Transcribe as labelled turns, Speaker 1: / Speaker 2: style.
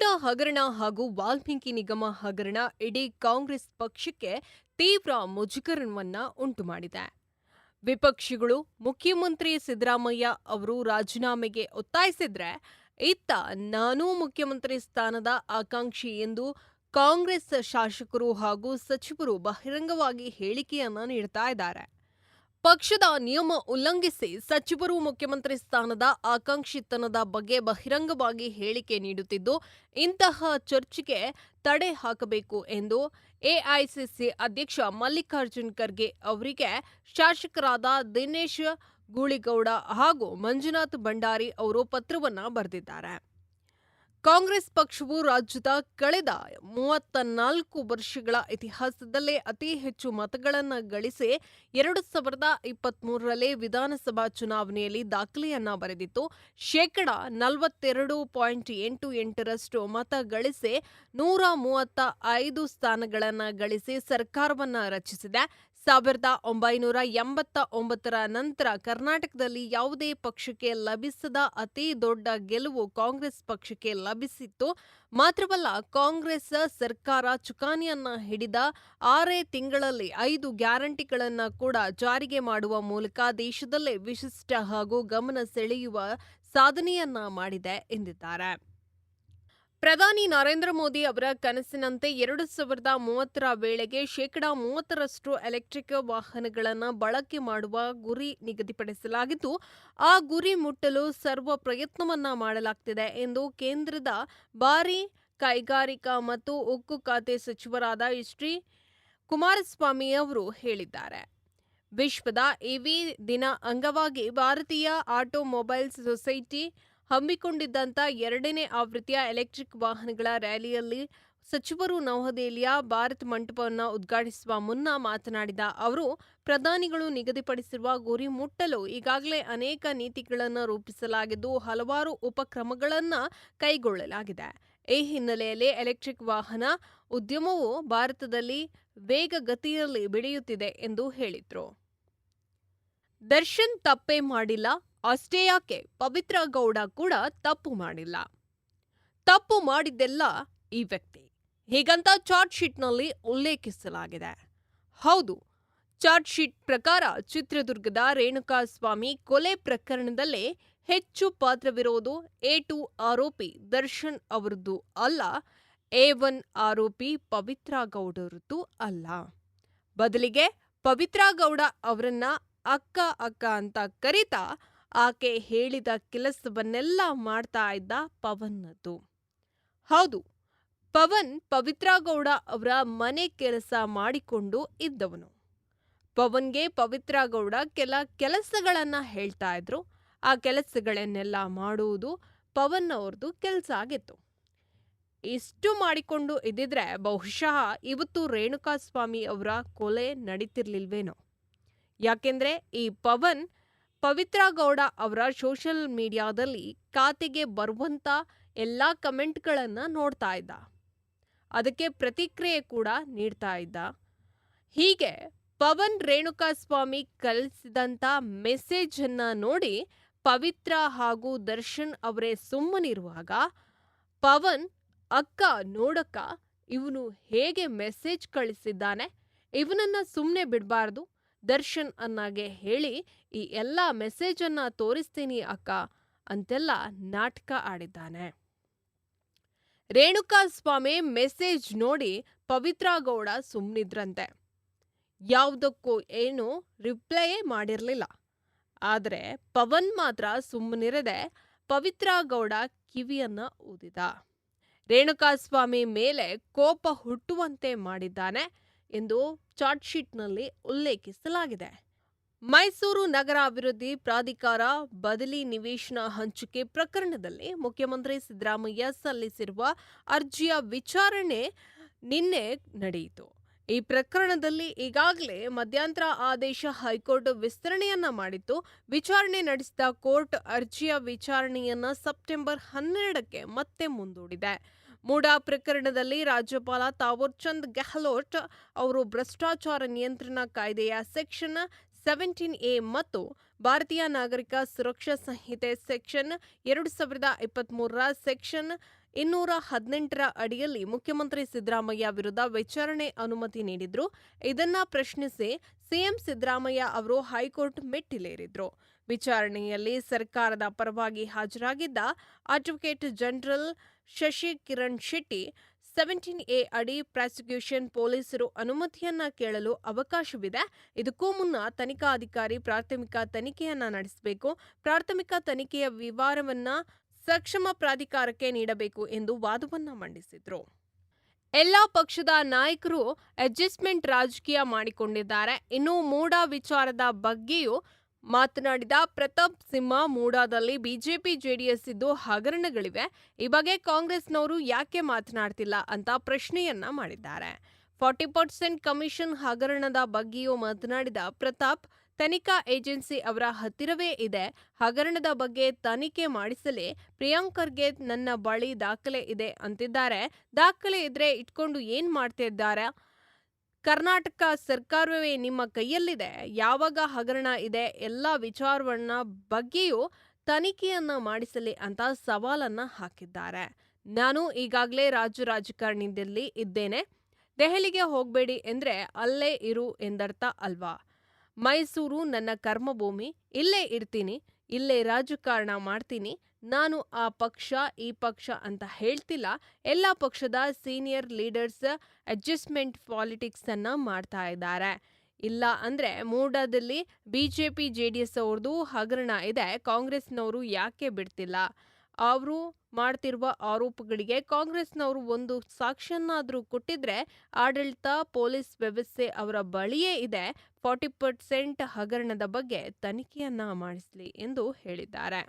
Speaker 1: ಗೌಡ ಹಗರಣ ಹಾಗೂ ವಾಲ್ಮೀಕಿ ನಿಗಮ ಹಗರಣ ಇಡೀ ಕಾಂಗ್ರೆಸ್ ಪಕ್ಷಕ್ಕೆ ತೀವ್ರ ಮುಜುಗರವನ್ನ ಉಂಟುಮಾಡಿದೆ. ವಿಪಕ್ಷಿಗಳು ಮುಖ್ಯಮಂತ್ರಿ ಸಿದ್ದರಾಮಯ್ಯ ಅವರು ರಾಜೀನಾಮೆಗೆ ಒತ್ತಾಯಿಸಿದ್ರೆ ಇತ್ತ ನಾನೂ ಮುಖ್ಯಮಂತ್ರಿ ಸ್ಥಾನದ ಆಕಾಂಕ್ಷಿ ಎಂದು ಕಾಂಗ್ರೆಸ್ ಶಾಸಕರು ಹಾಗೂ ಸಚಿವರು ಬಹಿರಂಗವಾಗಿ ಹೇಳಿಕೆಯನ್ನ ನೀಡ್ತಾ ಇದ್ದಾರೆ. ಪಕ್ಷದ ನಿಯಮ ಉಲ್ಲಂಘಿಸಿ ಸಚಿವರು ಮುಖ್ಯಮಂತ್ರಿ ಸ್ಥಾನದ ಆಕಾಂಕ್ಷಿತನದ ಬಗ್ಗೆ ಬಹಿರಂಗವಾಗಿ ಹೇಳಿಕೆ ನೀಡುತ್ತಿದ್ದು, ಇಂತಹ ಚರ್ಚೆಗೆ ತಡೆ ಹಾಕಬೇಕು ಎಂದು ಎಐಸಿಸಿ ಅಧ್ಯಕ್ಷ ಮಲ್ಲಿಕಾರ್ಜುನ್ ಖರ್ಗೆ ಅವರಿಗೆ ಶಾಸಕರಾದ ದಿನೇಶ್ ಗೂಳಿಗೌಡ ಹಾಗೂ ಮಂಜುನಾಥ್ ಭಂಡಾರಿ ಅವರು ಪತ್ರವನ್ನ ಬರೆದಿದ್ದಾರೆ. ಕಾಂಗ್ರೆಸ್ ಪಕ್ಷವು ರಾಜ್ಯದ ಕಳೆದ ಮೂವತ್ತ ನಾಲ್ಕು ವರ್ಷಗಳ ಇತಿಹಾಸದಲ್ಲೇ ಅತಿ ಹೆಚ್ಚು ಮತಗಳನ್ನು ಗಳಿಸಿ ಎರಡು ಸಾವಿರದ ಇಪ್ಪತ್ಮೂರರಲ್ಲಿ ವಿಧಾನಸಭಾ ಚುನಾವಣೆಯಲ್ಲಿ ದಾಖಲೆಯನ್ನ ಬರೆದಿತ್ತು. ಶೇಕಡ ನಲವತ್ತೆರಡು ಪಾಯಿಂಟ್ ಎಂಟು ಎಂಟರಷ್ಟು ಮತ ಗಳಿಸಿ ನೂರ ಮೂವತ್ತ ಐದು ಸ್ಥಾನಗಳನ್ನು ಗಳಿಸಿ ಸರ್ಕಾರವನ್ನ ರಚಿಸಿದೆ. ಸಾವಿರದ ಒಂಬೈನೂರ ಎಂಬತ್ತ ಒಂಬತ್ತರ ನಂತರ ಕರ್ನಾಟಕದಲ್ಲಿ ಯಾವುದೇ ಪಕ್ಷಕ್ಕೆ ಲಭಿಸದ ಅತಿ ದೊಡ್ಡ ಗೆಲುವು ಕಾಂಗ್ರೆಸ್ ಪಕ್ಷಕ್ಕೆ ಲಭಿಸಿತ್ತು. ಮಾತ್ರವಲ್ಲ, ಕಾಂಗ್ರೆಸ್ ಸರ್ಕಾರ ಚುಕಾನಿಯನ್ನ ಹಿಡಿದ ಆರೇ ತಿಂಗಳಲ್ಲಿ ಐದು ಗ್ಯಾರಂಟಿಗಳನ್ನು ಕೂಡ ಜಾರಿಗೆ ಮಾಡುವ ಮೂಲಕ ದೇಶದಲ್ಲೇ ವಿಶಿಷ್ಟ ಹಾಗೂ ಗಮನ ಸೆಳೆಯುವ ಸಾಧನೆಯನ್ನ ಮಾಡಿದೆ ಎಂದಿದ್ದಾರೆ. ಪ್ರಧಾನಿ ನರೇಂದ್ರ ಮೋದಿ ಅವರ ಕನಸಿನಂತೆ ಎರಡು ಸಾವಿರದ ಮೂವತ್ತರ ವೇಳೆಗೆ ಶೇಕಡಾ ಮೂವತ್ತರಷ್ಟು ಎಲೆಕ್ಟ್ರಿಕ್ ವಾಹನಗಳನ್ನು ಬಳಕೆ ಮಾಡುವ ಗುರಿ ನಿಗದಿಪಡಿಸಲಾಗಿದ್ದು, ಆ ಗುರಿ ಮುಟ್ಟಲು ಸರ್ವ ಪ್ರಯತ್ನವನ್ನ ಮಾಡಲಾಗ್ತಿದೆ ಎಂದು ಕೇಂದ್ರದ ಭಾರಿ ಕೈಗಾರಿಕಾ ಮತ್ತು ಉಕ್ಕು ಖಾತೆ ಸಚಿವರಾದ ಶ್ರೀ ಕುಮಾರಸ್ವಾಮಿ ಅವರು ಹೇಳಿದ್ದಾರೆ. ವಿಶ್ವದ ಇವಿ ದಿನ ಅಂಗವಾಗಿ ಭಾರತೀಯ ಆಟೋಮೊಬೈಲ್ಸ್ ಸೊಸೈಟಿ ಹಮ್ಮಿಕೊಂಡಿದ್ದಂಥ ಎರಡನೇ ಆವೃತ್ತಿಯ ಎಲೆಕ್ಟ್ರಿಕ್ ವಾಹನಗಳ ರ್ಯಾಲಿಯಲ್ಲಿ ಸಚಿವರು ನವದೆಹಲಿಯ ಭಾರತ್ ಮಂಟಪವನ್ನು ಉದ್ಘಾಟಿಸುವ ಮುನ್ನ ಮಾತನಾಡಿದ ಅವರು, ಪ್ರಧಾನಿಗಳು ನಿಗದಿಪಡಿಸಿರುವ ಗುರಿ ಮುಟ್ಟಲು ಈಗಾಗಲೇ ಅನೇಕ ನೀತಿಗಳನ್ನು ರೂಪಿಸಲಾಗಿದ್ದು ಹಲವಾರು ಉಪಕ್ರಮಗಳನ್ನು ಕೈಗೊಳ್ಳಲಾಗಿದೆ. ಈ ಹಿನ್ನೆಲೆಯಲ್ಲಿ ಎಲೆಕ್ಟ್ರಿಕ್ ವಾಹನ ಉದ್ಯಮವು ಭಾರತದಲ್ಲಿ ವೇಗಗತಿಯಲ್ಲಿ ಬೆಳೆಯುತ್ತಿದೆ ಎಂದು ಹೇಳಿದರು. ದರ್ಶನ್ ತಪ್ಪೇ ಮಾಡಿಲ್ಲ, ಅಷ್ಟೇ ಯಾಕೆ? ಪವಿತ್ರ ಗೌಡ ಕೂಡ ತಪ್ಪು ಮಾಡಿಲ್ಲ. ತಪ್ಪು ಮಾಡಿದ್ದೆಲ್ಲ ಈ ವ್ಯಕ್ತಿ. ಹೀಗಂತ ಚಾರ್ಟ್ ಶೀಟ್ನಲ್ಲಿ ಉಲ್ಲೇಖಿಸಲಾಗಿದೆ. ಹೌದು, ಚಾರ್ಟ್ ಶೀಟ್ ಪ್ರಕಾರ ಚಿತ್ರದುರ್ಗದ ರೇಣುಕಾಸ್ವಾಮಿ ಕೊಲೆ ಪ್ರಕರಣದಲ್ಲೇ ಹೆಚ್ಚು ಪಾತ್ರವಿರೋದು ಎ ಟು ಆರೋಪಿ ದರ್ಶನ್ ಅವರದ್ದು ಅಲ್ಲ, ಎ ಒನ್ ಆರೋಪಿ ಪವಿತ್ರ ಗೌಡರದ್ದು ಅಲ್ಲ. ಬದಲಿಗೆ ಪವಿತ್ರ ಗೌಡ ಅವರನ್ನ ಅಕ್ಕ ಅಕ್ಕ ಅಂತ ಕರೀತಾ ಆಕೆ ಹೇಳಿದ ಕೆಲಸವನ್ನೆಲ್ಲ ಮಾಡ್ತಾ ಇದ್ದ ಪವನ್ನದು ಹೌದು, ಪವನ್ ಪವಿತ್ರಗೌಡ ಅವರ ಮನೆ ಕೆಲಸ ಮಾಡಿಕೊಂಡು ಇದ್ದವನು. ಪವನ್ಗೆ ಪವಿತ್ರಗೌಡ ಕೆಲ ಕೆಲಸಗಳನ್ನ ಹೇಳ್ತಾ ಇದ್ರು. ಆ ಕೆಲಸಗಳನ್ನೆಲ್ಲ ಮಾಡುವುದು ಪವನ್ ಅವ್ರದ್ದು ಕೆಲಸ ಆಗಿತ್ತು. ಇಷ್ಟು ಮಾಡಿಕೊಂಡು ಇದ್ದಿದ್ರೆ ಬಹುಶಃ ಇವತ್ತು ರೇಣುಕಾಸ್ವಾಮಿ ಅವರ ಕೊಲೆ ನಡೀತಿರ್ಲಿಲ್ವೇನೋ. ಯಾಕೆಂದ್ರೆ ಈ ಪವನ್ ಪವಿತ್ರ ಗೌಡ ಅವರ ಸೋಷಿಯಲ್ ಮೀಡಿಯಾದಲ್ಲಿ ಖಾತೆಗೆ ಬರುವಂಥ ಎಲ್ಲ ಕಮೆಂಟ್ಗಳನ್ನು ನೋಡ್ತಾ ಇದ್ದ. ಅದಕ್ಕೆ ಪ್ರತಿಕ್ರಿಯೆ ಕೂಡ ನೀಡ್ತಾ ಇದ್ದ. ಹೀಗೆ ಪವನ್ ರೇಣುಕಾಸ್ವಾಮಿ ಕಳಿಸಿದಂಥ ಮೆಸೇಜ್ ಮೆಸೇಜನ್ನು ನೋಡಿ ಪವಿತ್ರ ಹಾಗೂ ದರ್ಶನ್ ಅವರೇ ಸುಮ್ಮನಿರುವಾಗ ಪವನ್, ಅಕ್ಕ, ನೋಡಕ್ಕ, ಇವನು ಹೇಗೆ ಮೆಸೇಜ್ ಕಳಿಸಿದ್ದಾನೆ? ಇವನನ್ನು ಸುಮ್ಮನೆ ಬಿಡಬಾರ್ದು. ದರ್ಶನ್ ಅನ್ನಾಗೆ ಹೇಳಿ, ಈ ಎಲ್ಲ ಮೆಸೇಜನ್ನ ತೋರಿಸ್ತೀನಿ ಅಕ್ಕ ಅಂತೆಲ್ಲ ನಾಟಕ ಆಡಿದ್ದಾನೆ. ರೇಣುಕಾ ಸ್ವಾಮಿ ಮೆಸೇಜ್ ನೋಡಿ ಪವಿತ್ರ ಗೌಡ ಸುಮ್ಮನಿದ್ರಂತೆ ಯಾವುದಕ್ಕೂ ಏನು ರಿಪ್ಲೈ ಮಾಡಿರಲಿಲ್ಲ. ಆದರೆ ಪವನ್ ಮಾತ್ರ ಸುಮ್ಮನಿರದೆ ಪವಿತ್ರ ಗೌಡ ಕಿವಿಯನ್ನ ಊದಿದ. ರೇಣುಕಾಸ್ವಾಮಿ ಮೇಲೆ ಕೋಪ ಹುಟ್ಟುವಂತೆ ಮಾಡಿದ್ದಾನೆ. ಎಂದು ಚಾರ್ಟ್ ಶೀಟ್ನಲ್ಲಿ ಉಲ್ಲೇಖಿಸಲಾಗಿದೆ. ಮೈಸೂರು ನಗರ ಅಭಿವೃದ್ಧಿ ಪ್ರಾಧಿಕಾರ ಬದಲಿ ನಿವೇಶನ ಹಂಚಿಕೆ ಪ್ರಕರಣದಲ್ಲಿ ಮುಖ್ಯಮಂತ್ರಿ ಸಿದ್ದರಾಮಯ್ಯ ಸಲ್ಲಿಸಿರುವ ಅರ್ಜಿಯ ವಿಚಾರಣೆ ನಿನ್ನೆ ನಡೆಯಿತು. ಈ ಪ್ರಕರಣದಲ್ಲಿ ಈಗಾಗಲೇ ಮಧ್ಯಂತರ ಆದೇಶ ಹೈಕೋರ್ಟ್ ವಿಸ್ತರಣೆಯನ್ನ ಮಾಡಿತ್ತು. ವಿಚಾರಣೆ ನಡೆಸಿದ ಕೋರ್ಟ್ ಅರ್ಜಿಯ ವಿಚಾರಣೆಯನ್ನ ಸೆಪ್ಟೆಂಬರ್ ಹನ್ನೆರಡಕ್ಕೆ ಮತ್ತೆ ಮುಂದೂಡಿದೆ. ಮೂಡಾ ಪ್ರಕರಣದಲ್ಲಿ ರಾಜ್ಯಪಾಲ ತಾವೂರ್ ಚಂದ್ ಗೆಹ್ಲೋಟ್ ಅವರು ಭ್ರಷ್ಟಾಚಾರ ನಿಯಂತ್ರಣ ಕಾಯ್ದೆಯ ಸೆಕ್ಷನ್ ಸೆವೆಂಟೀನ್ ಎ ಮತ್ತು ಭಾರತೀಯ ನಾಗರಿಕ ಸುರಕ್ಷಾ ಸಂಹಿತೆ ಸೆಕ್ಷನ್ ಎರಡು ಸಾವಿರದ ಇಪ್ಪತ್ತ್ಮೂರರ ಸೆಕ್ಷನ್ ಇನ್ನೂರ ಹದಿನೆಂಟರ ಅಡಿಯಲ್ಲಿ ಮುಖ್ಯಮಂತ್ರಿ ಸಿದ್ದರಾಮಯ್ಯ ವಿರುದ್ಧ ವಿಚಾರಣೆ ಅನುಮತಿ ನೀಡಿದ್ರು. ಇದನ್ನ ಪ್ರಶ್ನಿಸಿ ಸಿಎಂ ಸಿದ್ದರಾಮಯ್ಯ ಅವರು ಹೈಕೋರ್ಟ್ ಮೆಟ್ಟಿಲೇರಿದ್ರು. ವಿಚಾರಣೆಯಲ್ಲಿ ಸರ್ಕಾರದ ಪರವಾಗಿ ಹಾಜರಾಗಿದ್ದ advocate general Shashi Kiran Shetty, seventeen A ಅಡಿ ಪ್ರಾಸಿಕ್ಯೂಷನ್ ಪೊಲೀಸರು ಅನುಮತಿಯನ್ನ ಕೇಳಲು ಅವಕಾಶವಿದೆ. ಇದಕ್ಕೂ ಮುನ್ನ ತನಿಖಾಧಿಕಾರಿ ಪ್ರಾಥಮಿಕ ತನಿಖೆಯನ್ನ ನಡೆಸಬೇಕು. ಪ್ರಾಥಮಿಕ ತನಿಖೆಯ ವಿವರವನ್ನ ಸಕ್ಷಮ ಪ್ರಾಧಿಕಾರಕ್ಕೆ ನೀಡಬೇಕು ಎಂದು ವಾದವನ್ನ ಮಂಡಿಸಿದ್ರು. ಎಲ್ಲ ಪಕ್ಷದ ನಾಯಕರು ಅಡ್ಜಸ್ಟ್ಮೆಂಟ್ ರಾಜಕೀಯ ಮಾಡಿಕೊಂಡಿದ್ದಾರೆ. ಇನ್ನು ಮೂಡ ವಿಚಾರದ ಬಗ್ಗೆಯೂ ಮಾತನಾಡಿದ ಪ್ರತಾಪ್ ಸಿಂಹ ಮೂಡಾದಲ್ಲಿ ಬಿಜೆಪಿ ಜೆಡಿಎಸ್ ಇದ್ದು ಹಗರಣಗಳಿವೆ. ಈ ಬಗ್ಗೆ ಕಾಂಗ್ರೆಸ್ನವರು ಯಾಕೆ ಮಾತನಾಡ್ತಿಲ್ಲ ಅಂತ ಪ್ರಶ್ನೆಯನ್ನ ಮಾಡಿದ್ದಾರೆ. ಫಾರ್ಟಿ ಪರ್ಸೆಂಟ್ ಕಮಿಷನ್ ಹಗರಣದ ಬಗ್ಗೆಯೂ ಮಾತನಾಡಿದ ಪ್ರತಾಪ್, ತನಿಖಾ ಏಜೆನ್ಸಿ ಅವರ ಹತ್ತಿರವೇ ಇದೆ. ಹಗರಣದ ಬಗ್ಗೆ ತನಿಖೆ ಮಾಡಿಸಲಿ ಪ್ರಿಯಾಂಕರ್ಗೆ ನನ್ನ ಬಳಿ ದಾಖಲೆ ಇದೆ ಅಂತಿದ್ದಾರೆ. ದಾಖಲೆ ಇದ್ರೆ ಇಟ್ಕೊಂಡು ಏನ್ ಮಾಡ್ತಿದ್ದಾರೆ? ಕರ್ನಾಟಕ ಸರ್ಕಾರವೇ ನಿಮ್ಮ ಕೈಯಲ್ಲಿದೆ. ಯಾವಾಗ ಹಗರಣ ಇದೆ, ಎಲ್ಲ ವಿಚಾರವನ್ನ ಬಗ್ಗೆಯೂ ತನಿಖೆಯನ್ನ ಮಾಡಿಸಲಿ ಅಂತ ಸವಾಲನ್ನ ಹಾಕಿದ್ದಾರೆ. ನಾನು ಈಗಾಗಲೇ ರಾಜ್ಯ ರಾಜಕಾರಣಿಯಲ್ಲಿ ಇದ್ದೇನೆ. ದೆಹಲಿಗೆ ಹೋಗಬೇಡಿ ಎಂದ್ರೆ ಅಲ್ಲೇ ಇರು ಎಂದರ್ಥ ಅಲ್ವಾ? ಮೈಸೂರು ನನ್ನ ಕರ್ಮಭೂಮಿ, ಇಲ್ಲೇ ಇರ್ತೀನಿ. ಇಲ್ಲೇ ರಾಜಕಾರಣ ಮಾಡ್ತೀನಿ, ನಾನು ಆ ಪಕ್ಷ, ಈ ಪಕ್ಷ ಅಂತ ಹೇಳ್ತಿಲ್ಲ, ಎಲ್ಲ ಪಕ್ಷದ ಸೀನಿಯರ್ ಲೀಡರ್ಸ್ ಅಡ್ಜಸ್ಟ್ಮೆಂಟ್ ಪಾಲಿಟಿಕ್ಸ್ ಅನ್ನ ಮಾಡ್ತಾ ಇದ್ದಾರೆ. ಇಲ್ಲ ಅಂದ್ರೆ ಮೂಡಾದಲ್ಲಿ ಬಿಜೆಪಿ, ಜೆಡಿಎಸ್ ಅವ್ರದ್ದು ಹಗರಣ ಇದೆ, ಕಾಂಗ್ರೆಸ್ನವರು ಯಾಕೆ ಬಿಡ್ತಿಲ್ಲ? ಅವರು ಮಾಡ್ತಿರುವ ಆರೋಪಗಳಿಗೆ ಕಾಂಗ್ರೆಸ್ನವರು ಒಂದು ಸಾಕ್ಷ್ಯನಾದರೂ ಕೊಟ್ಟಿದ್ರೆ ಆಡಳಿತ, ಪೊಲೀಸ್ ವ್ಯವಸ್ಥೆ ಅವರ ಬಳಿಯೇ ಇದೆ ಫಾರ್ಟಿ ಪರ್ಸೆಂಟ್ ಹಗರಣದ ಬಗ್ಗೆ ತನಿಖೆಯನ್ನ ಮಾಡಿಸಲಿ ಎಂದು ಹೇಳಿದ್ದಾರೆ.